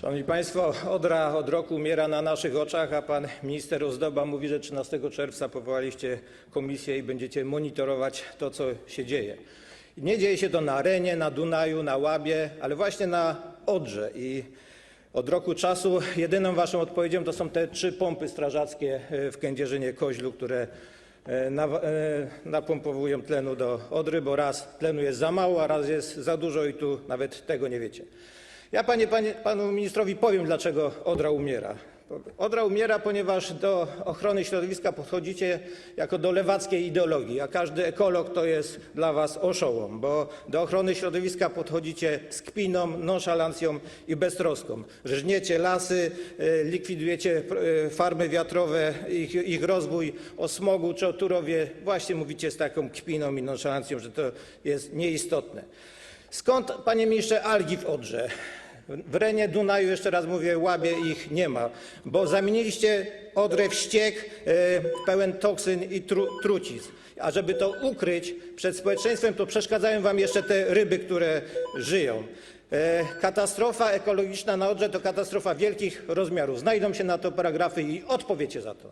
Szanowni Państwo, Odra od roku umiera na naszych oczach, a pan minister Ozdoba mówi, że 13 czerwca powołaliście komisję i będziecie monitorować to, co się dzieje. Nie dzieje się to na Renie, na Dunaju, na Łabie, ale właśnie na Odrze. I od roku czasu jedyną waszą odpowiedzią to są te trzy pompy strażackie e, w Kędzierzynie-Koźlu, które e, e, napompowują tlenu do Odry, bo raz tlenu jest za mało, a raz jest za dużo i tu nawet tego nie wiecie. Ja panu ministrowi powiem, dlaczego Odra umiera. Odra umiera, ponieważ do ochrony środowiska podchodzicie jako do lewackiej ideologii, a każdy ekolog to jest dla was oszołom, bo do ochrony środowiska podchodzicie z kpiną, nonszalancją i beztroską. Żniecie lasy, e, likwidujecie e, farmy wiatrowe, ich rozwój, o smogu czy o Turowie właśnie mówicie z taką kpiną i nonszalancją, że to jest nieistotne. Skąd, panie ministrze, algi w Odrze? W Renie, Dunaju, jeszcze raz mówię, Łabie ich nie ma, bo zamieniliście Odrę w ściek e, pełen toksyn i tru, trucizn. A żeby to ukryć przed społeczeństwem, to przeszkadzają wam jeszcze te ryby, które żyją. E, Katastrofa ekologiczna na Odrze to katastrofa wielkich rozmiarów. Znajdą się na to paragrafy i odpowiecie za to.